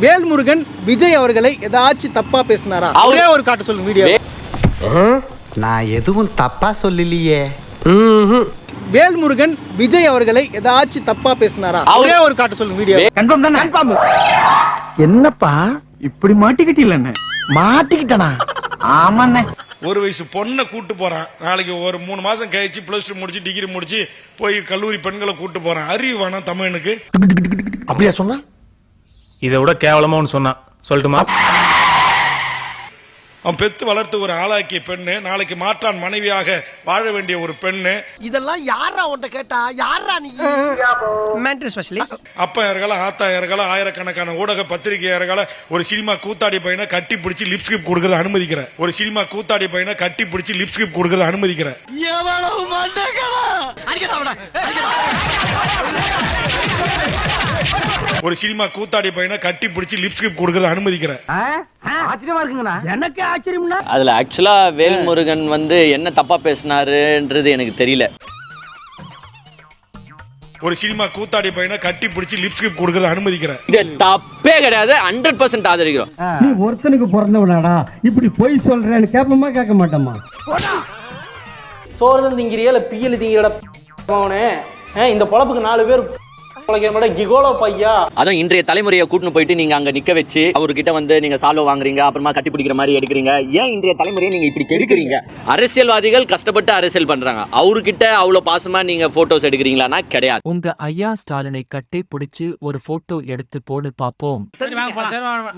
வேல்முருகன் விஜய் அவர்களை ஏதாச்சும் தப்பா பேசினாரா? அவரு- ஒரே காட்டு சொல்லுங்க வீடியோ நான் எதுவும் தப்பா சொல்லலையே. வேல்முருகன் விஜய் அவர்களை ஏதாச்சும் தப்பா பேசினாரா? அவரு- ஒரே ஒரு காட்டு சொல்லுங்க வீடியோ கன்ஃபார்ம் தானே? கன்ஃபார்ம். என்னப்பா? இப்படி மாட்டிக்கிட்டீங்களே மாட்டிக்கிட்டனா? ஆமாண்ணே. ஒரு வயசு பொண்ணை கூட்டு போறான். நாளைக்கு ஒரு மூணு மாசம் கழிச்சு பிளஸ் டூ முடிச்சு டிகிரி முடிச்சு போய் கல்லூரி பெண்களை கூட்டு போறான். அறிவு வேணாம் தமிழனுக்கு. அப்படியா சொன்னா? இதை விட கேவலமா ஒன்று சொன்னான். சொல்லட்டுமா? அவன் பெத்து வளர்த்து ஒரு ஆளாக்கிய பெண்ணு நாளைக்கு மாற்றான் மனைவியாக வாழ வேண்டிய ஒரு பெண்ணு. இதெல்லாம் யாரா உன்ட்ட கேட்டா? யாரா நீ? மென்டல் ஸ்பெஷலிஸ்ட் அப்பா இறகல ஆத்தா இறகல ஆயிரக்கணக்கான ஊடக பத்திரிகை இறகல ஒரு சினிமா கூத்தாடி பையனை கட்டி பிடிச்சி லிப்ஸ்கிரிப் கொடுக்கறத அனுமதிக்கிற. ஒரு சினிமா கூத்தாடி பையனை கட்டி பிடிச்சி லிப்ஸ்கிரிப் கொடுக்கறத அனுமதிக்கிற. ஒரு சினிமா கூத்தாடி பையனை கட்டி பிடிச்சி லிப்ஸ்கிரிப் கொடுக்கறத அனுமதிக்கிற ஆச்சரியமா இருக்குங்கண்ணா. எனக்கு ஆச்சரியம்னா அதுல ஆக்சுவலா வேல்முருகன் வந்து என்ன தப்பா பேசினாருன்றது எனக்கு தெரியல. ஒரு சினிமா கூத்தாடி பையனை கட்டி பிடிச்சி லிப்ஸ்கிரிப் கொடுக்கறத அனுமதிக்கிற இது தப்பே கிடையாது ஹண்ட்ரட் பர்சன்ட் ஆதரிக்கிறோம். நீ ஒருத்தனுக்கு பிறந்தவனாடா இப்படி பொய் சொல்றேன்னு கேட்போமா கேட்க மாட்டோமா சோறு தான் திங்கிறியா இல்லை பியல் திங்கிறட அவனே. இந்த பொழப்புக்கு நாலு பேர் கிகோலோ பையா? அதுவும் இன்றைய தலைமுறையை கூட்டின்னு போயிட்டு நீங்க அங்க நிக்க வச்சு அவர்கிட்ட வந்து நீங்க சால்வ வாங்குறீங்க அப்புறமா கட்டி பிடிக்கிற மாதிரி எடுக்கிறீங்க. ஏன் இன்றைய தலைமுறையை நீங்க இப்படி கெடுக்கிறீங்க? அரசியல்வாதிகள் கஷ்டப்பட்டு அரசியல் பண்றாங்க. அவர்கிட்ட அவ்வளவு பாசமா நீங்க போட்டோஸ் எடுக்கிறீங்களான்னா கிடையாது. உங்க ஐயா ஸ்டாலினை கட்டி பிடிச்சு ஒரு போட்டோ எடுத்து போடு பாப்போம்.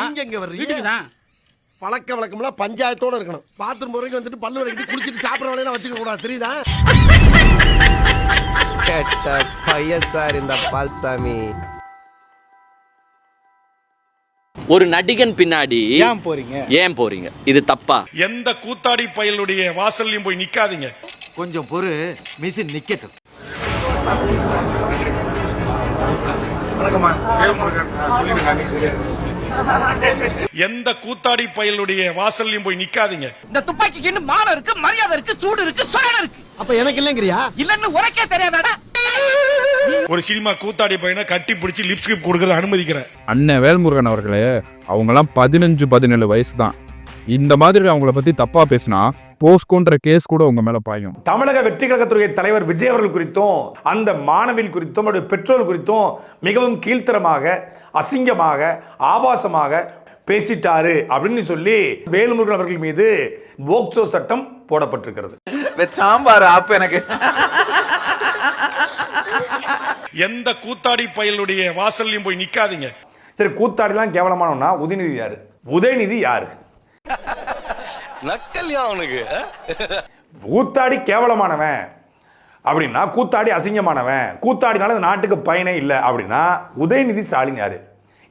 நீங்க எங்க வர்றீங்க? பழக்க வழக்கம்லாம் பஞ்சாயத்தோட இருக்கணும். பாத்ரூம் போறவங்க வந்துட்டு பல்லு விளக்கிட்டு குளிச்சிட்டு சாப்பிடுற வேலையெல்லாம் வச்சுக்க கூடாது தெரியுதா? கெட்ட பையன் சார் இந்த பால்சாமி. ஒரு நடிகன் பின்னாடி ஏன் போறீங்க? ஏன் போறீங்க? இது தப்பா? எந்த கூத்தாடி பயலுடைய வாசல்லையும் போய் நிக்காதீங்க. கொஞ்சம் பொறு மிஷின் நிக்கட்டும். எந்த கூத்தாடி பயலுடைய வாசல்லையும் போய் நிக்காதீங்க. இந்த துப்பாக்கிக்கு இன்னும் மானம் இருக்கு மரியாதை இருக்கு சூடு இருக்கு சுரணம் இருக்கு. அப்ப எனக்கு இல்லைங்கிறியா? இல்லன்னு உனக்கே தெரியாதாடா? ஒரு சினிமா கூத்தாடி பையனை கட்டி பிடிச்சி லிப்ஸ்கிரிப் கொடுக்கறத அனுமதிக்கிற. அண்ணன் வேல்முருகன் அவர்களே அவங்கெல்லாம் பதினஞ்சு பதினேழு வயசு தான் இந்த மாதிரி அவங்கள பத்தி தப்பா பேசினா போஸ்கோன்ற கேஸ் கூட உங்க மேல பாயும். தமிழக வெற்றி கழகத்துறை தலைவர் விஜய் அவர்கள் குறித்தும் அந்த மாணவில் குறித்தும் அவருடைய பெற்றோர் குறித்தும் மிகவும் கீழ்த்தரமாக அசிங்கமாக ஆபாசமாக பேசிட்டாரு அப்படின்னு சொல்லி வேலுமுருகன் அவர்கள் மீது போக்சோ சட்டம் போடப்பட்டிருக்கிறது. சாம்பார் ஆப்பு எனக்கு. எந்த கூத்தாடி பயலுடைய வாசல்லையும் போய் நிக்காதீங்க. சரி கூத்தாடிலாம் கேவலமானவனா உதயநிதி யாரு? உதயநிதி யாரு? நக்கல்யா அவனுக்கு. கூத்தாடி கேவலமானவன் அப்படின்னா கூத்தாடி அசிங்கமானவன். கூத்தாடினால இந்த நாட்டுக்கு பயனே இல்லை அப்படின்னா உதயநிதி ஸ்டாலின் யாரு?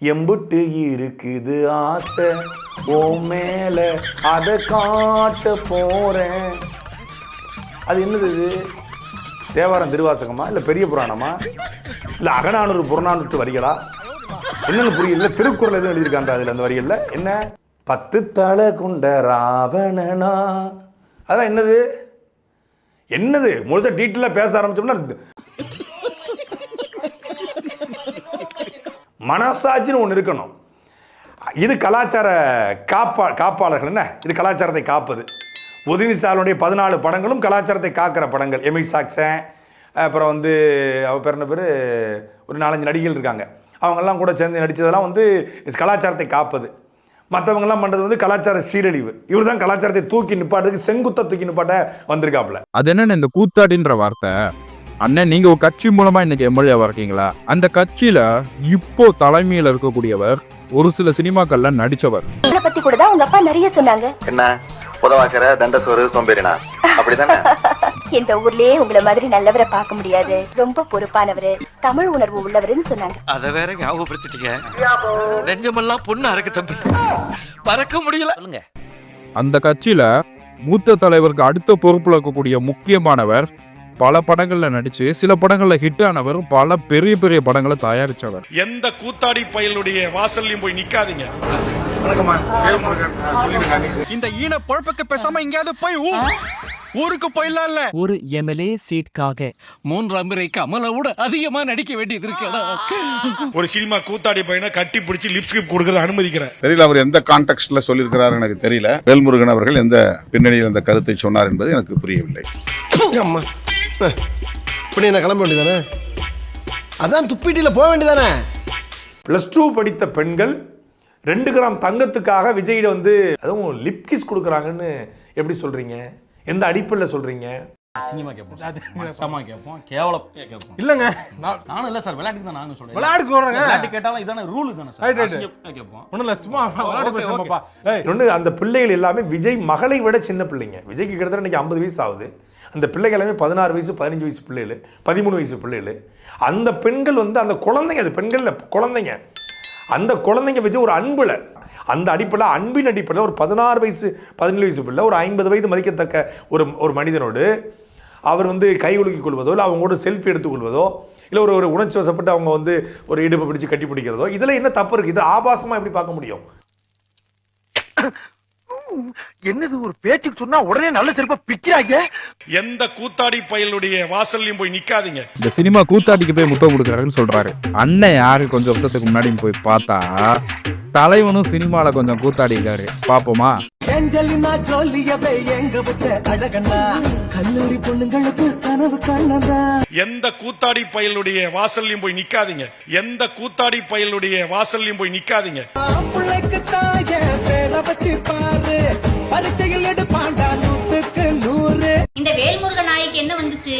எம்புட்டு இருக்குது ஆசை ஓ மேல அதை காட்ட போறேன். அது என்னது இது? தேவாரம் திருவாசகமா? இல்ல பெரிய புராணமா? இல்ல அகநானூறு புறநானூற்று வரிகளா? என்னன்னு புரியல. திருக்குறள் எதுவும் எழுதியிருக்காங்க அதுல அந்த வரிகள்ல? என்ன? பத்து தலை கொண்ட ராவணனா? அதான் என்னது? என்னது? முழுசா டீட்டெயிலாக பேச ஆரம்பிச்சோம்னா மனசாட்சின்னு ஒன்று இருக்கணும். இது கலாச்சார காப்பா காப்பாளர்கள் என்ன? இது கலாச்சாரத்தை காப்பது. உதயநிதி ஸ்டாலினுடைய பதினாலு படங்களும் கலாச்சாரத்தை காக்கிற படங்கள். எமி சாக்சன் அப்புறம் வந்து அவ பேர் என்ன பேர்? ஒரு நாலஞ்சு நடிகைகள் இருக்காங்க. அவங்கெல்லாம் கூட சேர்ந்து நடித்ததெல்லாம் வந்து கலாச்சாரத்தை காப்பது. மற்றவங்கெல்லாம் பண்ணுறது வந்து கலாச்சார சீரழிவு. இவர் தான் கலாச்சாரத்தை தூக்கி நிப்பாட்டுறதுக்கு செங்குத்த தூக்கி நிப்பாட்ட வந்திருக்காப்புல. அது என்னென்ன இந்த கூத்தாடின்ற வார்த்தை? அண்ணன் நீங்க ஒரு கட்சி மூலமா இன்னைக்கு எம்எல்ஏவா இருக்கீங்களா அந்த கட்சியில இப்போ தலைமையில இருக்கக்கூடியவர் ஒரு சில சினிமாக்கள்ல நடிச்சவர். பத்தி கூட தான் உங்க அப்பா நிறைய சொன்னாங்க. என்ன? புதவாக்கற தண்டசோறு சோம்பேறினா? அப்படிதானே? இந்த ஊர்லயே உங்கள மாதிரி நல்லவரை பார்க்க முடியாது. ரொம்ப பொறுப்பானவரு. தமிழ் உணர்வு உள்ளவருன்னு சொன்னாங்க. அத வேற ஞாபகப்படுத்திட்டீங்க. நெஞ்சமெல்லாம் பொண்ணா இருக்கு தம்பி. மறக்க முடியல. சொல்லுங்க. அந்த கட்சியில மூத்த தலைவருக்கு அடுத்த பொறுப்புல இருக்கக்கூடிய முக்கியமானவர் பல படங்கள்ல நடிச்சு சில படங்கள்ல ஹிட் ஆனவர் பல பெரிய பெரிய படங்களை தயாரிச்சவர். எந்த கூத்தாடி பயலுடைய வாசல்லையும் போய் நிக்காதீங்க. இந்த ஈன பொழப்புக்கு பேசாம எங்கேயாவது போய் ஊருக்கு போயிடலாம்ல ஒரு எம்எல்ஏ சீட்காக. மூன்றாம் முறை கமலை விட அதிகமா நடிக்க வேண்டியது இருக்கடா ஒரு சினிமா கூத்தாடி பையனை கட்டி பிடிச்சி லிப்ஸ்கிப் கொடுக்கறது அனுமதிக்கிறேன். தெரியல அவர் எந்த கான்டெக்ட்ல சொல்லியிருக்கிறார் எனக்கு தெரியல. வேல்முருகன் அவர்கள் எந்த பின்னணியில் அந்த கருத்தை சொன்னார் என்பது எனக்கு புரியவில்லை. அம்மா. இப்படி நான் கிளம்ப வேண்டியதானே? அதான் துப்பிட்டில போக வேண்டியதானே? ப்ளஸ் டூ படித்த பெண்கள் ரெண்டு கிராம் தங்கத்துக்காக விஜயிட வந்து அதுவும் லிப் கிஸ் கொடுக்குறாங்கன்னு எப்படி சொல்றீங்க? எந்த அடிப்படையில் கேட்போம் கேட்போம் கேவலம் கேட்போம் இல்லங்க. நான் நானும் இல்ல சார் விளையாட்டுக்கு தான் நானும் சொல்றேன். விளையாட்டுக்கு வர்றேங்க. விளையாட்டு கேட்டாலும் இதான ரூல் தானே Right, சார். Right. அசிங்கமா கேட்போம் ஒண்ணும் இல்ல சும்மா விளையாட okay, பேசுறோம்ப்பா ஏய். இன்னொன்று அந்த பிள்ளைகள் எல்லாமே விஜய் மகளை விட சின்ன பிள்ளைங்க. விஜய்க்கு கிட்டத்தட்ட இன்னைக்கு ஐம்பது வயசு ஆகுது. அந்த பிள்ளைகள் எல்லாமே பதினாறு வயசு பதினஞ்சு வயசு பிள்ளைகள் பதிமூணு வயசு பிள்ளைகள். அந்த பெண்கள் வந்து அந்த குழந்தைங்க அது பெண்கள் குழந்தைங்க. அந்த குழந்தைங்க வச்சு ஒரு அன்பில் அந்த அடிப்படையில் அன்பின் அடிப்படையில் ஒரு பதினாறு வயசு பதினேழு வயசு பிள்ளை ஒரு ஐம்பது வயது மதிக்கத்தக்க ஒரு ஒரு மனிதனோடு அவர் வந்து கை ஒழுக்கிக் கொள்வதோ இல்லை அவங்களோட செல்ஃபி எடுத்துக்கொள்வதோ இல்லை ஒரு ஒரு உணர்ச்சி வசப்பட்டு அவங்க வந்து ஒரு இடுப்பை பிடிச்சு கட்டி பிடிக்கிறதோ இதில் என்ன தப்பு இருக்குது இது ஆபாசமாக எப்படி பார்க்க முடியும்? என்னது ஒரு பேச்சுக்கு சொன்னா உடனே நல்ல செருப்பா பிக்கிறாங்க எந்த கூத்தாடி பயலுடைய வாசல்லையும் போய் நிக்காதீங்க. இந்த சினிமா கூத்தாடிக்கு போய் முத்தம் கொடுக்குறாருன்னு சொல்றாரு. அண்ணன் யாரு? கொஞ்சம் வருஷத்துக்கு முன்னாடி போய் பார்த்தா தலைவனும் சினிமால கொஞ்சம் கூத்தாடி இருக்காரு பாப்போமா? ஏஞ்சலினா ஜோலியவே எங்க வச்ச அழகண்ணா. கல்லூரி பொண்ணுங்களுக்கு கனவு கண்ணதா எந்த கூத்தாடி பயலுடைய வாசல்லையும் போய் நிக்காதீங்க. எந்த கூத்தாடி பயலுடைய வாசல்லையும் போய் நிக்காதீங்க. பிள்ளைக்கு தாய பேர வச்சு பாரு. பரீட்சையில் எடுப்பாண்டா நூத்துக்கு நூறு. இந்த வேல்முருகன் நாய்க்கு என்ன வந்துச்சு?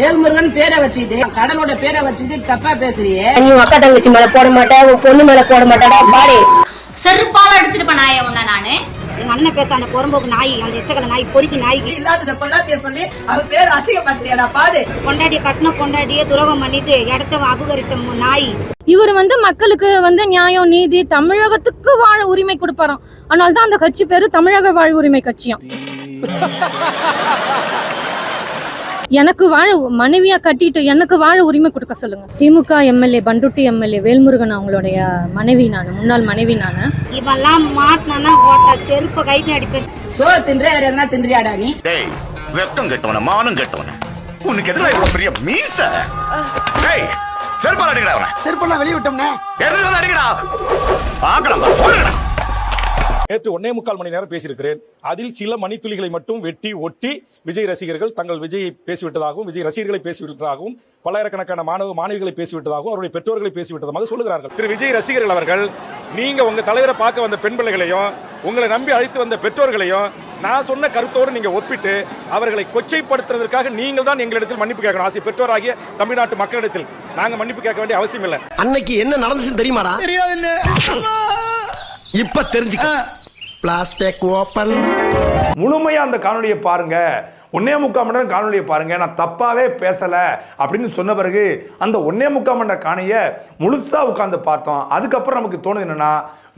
வேல்முருகன் பேரை வச்சுட்டு கடலோட பேரை வச்சுட்டு தப்பா பேசுறியே. நீ அக்கா தங்கச்சி மேல போட மாட்டா உன் பொண்ணு மேல போட மாட்டாடா பாடி செருப்பால அடிச்சிட்டு நாய உன்ன நானு. எங்க அண்ணன் பேச அந்த புறம்போக்கு நாய் அந்த எச்சக்கல நாய் பொறுக்கி நாய்க்கு இல்லாத பொண்ணாத்திய சொல்லி அவர் பேர் அசிங்கப்படுத்துறியாடா பாடு. கொண்டாடி கட்டின கொண்டாடியே துரோகம் பண்ணிட்டு இடத்த அபகரிச்ச மு- நாய். இவர் வந்து மக்களுக்கு வந்து நியாயம் நீதி தமிழகத்துக்கு வாழ உரிமை கொடுப்பாராம். அதனால தான் அந்த கட்சி பேரு தமிழக வாழ் உரிமை கட்சியாம். எனக்கு வாழ மனைவியா கட்டிட்டு எனக்கு வாழ உரிமை கொடுக்க சொல்லுங்க. திமுக எம்எல்ஏ பண்டுட்டி எம்எல்ஏ வேல்முருகன் அவங்களுடைய மனைவி நான் முன்னாள் மனைவி நான். இவெல்லாம் மாட்டினா ஓட்ட செருப்ப கைட்டு அடிப்பேன். சோறு தின்ற வேற எதனா தின்றியாடா நீ? டேய் வெக்கம் கெட்டவன மானம் கெட்டவன. உனக்கு எதுல இவ்வளவு பெரிய மீச? டேய் செருப்பால் அடிக்கடா அவன. செருப்பெல்லாம் வெளிய விட்டோம்னே. வந்து அடிக்கடா பாக்கலாம் சொல்லுங்கடா. நேற்று ஒன்னே முக்கால் மணி நேரம் பேசியிருக்கிறேன். அதில் சில மணித்துளிகளை மட்டும் வெட்டி ஒட்டி விஜய் ரசிகர்கள் தங்கள் விஜயை பேசிவிட்டதாகவும் விஜய் ரசிகர்களை பேசிவிட்டதாகவும் பல்லாயிரக்கணக்கான மாணவ மாணவிகளை பேசிவிட்டதாகவும் அவருடைய பெற்றோர்களை பேசிவிட்டதாக சொல்லுகிறார்கள். திரு விஜய் ரசிகர்கள் அவர்கள் நீங்க உங்க தலைவரை பார்க்க வந்த பெண் பிள்ளைகளையும் உங்களை நம்பி அழைத்து வந்த பெற்றோர்களையும் நான் சொன்ன கருத்தோடு நீங்க ஒப்பிட்டு அவர்களை கொச்சைப்படுத்துறதற்காக நீங்கள் தான் எங்களிடத்தில் மன்னிப்பு கேட்கணும். ஆசை பெற்றோராகிய தமிழ்நாட்டு மக்களிடத்தில் நாங்க மன்னிப்பு கேட்க வேண்டிய அவசியம் இல்லை. அன்னைக்கு என்ன நடந்துச்சுன்னு தெரியுமாடா? தெரியாது இப்ப தெரிஞ்சுக்க. பிளாஸ்டிக் ஓபன் முழுமையா அந்த காணொலியை பாருங்க. ஒன்னே முக்கால் மணி நேரம் காணொலியை பாருங்க. நான் தப்பாவே பேசல அப்படின்னு சொன்ன பிறகு அந்த ஒன்னே முக்கால் மணி நேரம் காணைய முழுசா உட்கார்ந்து பார்த்தோம். அதுக்கப்புறம் நமக்கு தோணுது என்னன்னா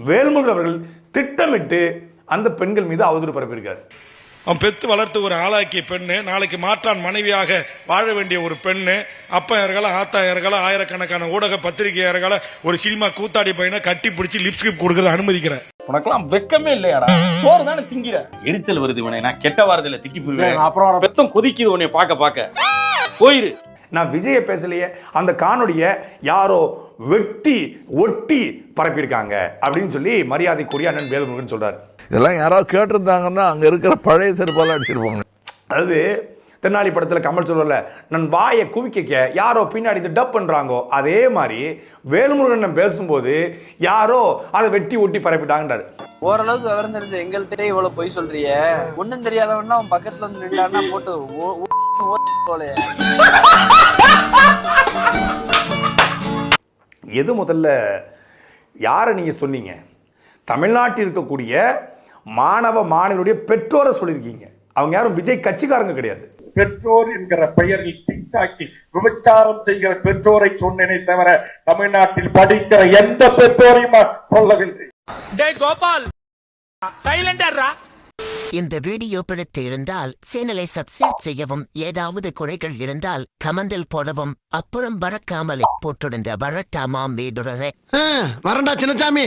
வேல்முருகன் அவர்கள் திட்டமிட்டு அந்த பெண்கள் மீது அவதூறு பரப்பியிருக்காரு. அவன் பெத்து வளர்த்து ஒரு ஆளாக்கிய பெண்ணு நாளைக்கு மாற்றான் மனைவியாக வாழ வேண்டிய ஒரு பெண்ணு அப்பா இறகல ஆத்தா இறகல ஆயிரக்கணக்கான ஊடக பத்திரிகை இறகல ஒரு சினிமா கூத்தாடி பையனை கட்டி பிடிச்சி லிப்ஸ்கிப் கொடுக்கறது அனுமதிக்கிற. உனக்கெல்லாம் வெக்கமே இல்லையாடா? சோறு தானே திங்கிற? எரிச்சல் வருது இவனை. நான் கெட்ட வாரத்துல திட்டி போயிருவேன் அப்புறம் பெத்தம் கொதிக்குது உன்னை பார்க்க பார்க்க. போயிரு. நான் விஜய பேசலையே அந்த காணொலியை யாரோ வெட்டி ஒட்டி பரப்பியிருக்காங்க அப்படின்னு சொல்லி மரியாதைக்குரிய அண்ணன் வேல்முருகன் சொல்றாரு. இதெல்லாம் யாராவது கேட்டிருந்தாங்கன்னா அங்க இருக்கிற பழைய செருப்பால அடிச்சிருப்பாங்க அதாவது தென்னாலி படத்தில் கமல் சொல்றல நான் வாயை குவிக்க யாரோ பின்னாடி இது டப் பண்றாங்கோ. அதே மாதிரி வேல்முருகன் பேசும்போது யாரோ அதை வெட்டி ஒட்டி பரப்பிட்டாங்கன்றாரு. ஓரளவுக்கு விவரம் தெரிஞ்ச எங்கள்கிட்ட இவ்வளவு பொய் சொல்றிய. ஒண்ணும் தெரியாதவன்னா அவன் பக்கத்துல வந்து நின்றான்னா போட்டு போலயே எது முதல்ல யாரை நீங்க சொன்னீங்க? தமிழ்நாட்டில் இருக்கக்கூடிய மாணவ மாணவருடைய பெற்றோரை சொல்லியிருக்கீங்க. அவங்க யாரும் விஜய் கட்சிக்காரங்க கிடையாது. பெற்றோர் என்கிற பெயரில் டிக்டாக்கில் விபச்சாரம் செய்கிற பெற்றோரை சொன்னேனே தவிர தமிழ்நாட்டில் படிக்கிற எந்த பெற்றோரையும் சொல்லவில்லை. டேய் கோபால் சைலண்டா இந்த வீடியோ பிடித்து இருந்தால் சேனலை சப்ஸ்கிரைப் செய்யவும் ஏதாவது குறைகள் இருந்தால் கமெண்டில் போடவும். அப்புறம் பறக்காமலே போட்டிருந்த வரட்டாமாம் வீடுறதை வரண்டா சின்னசாமி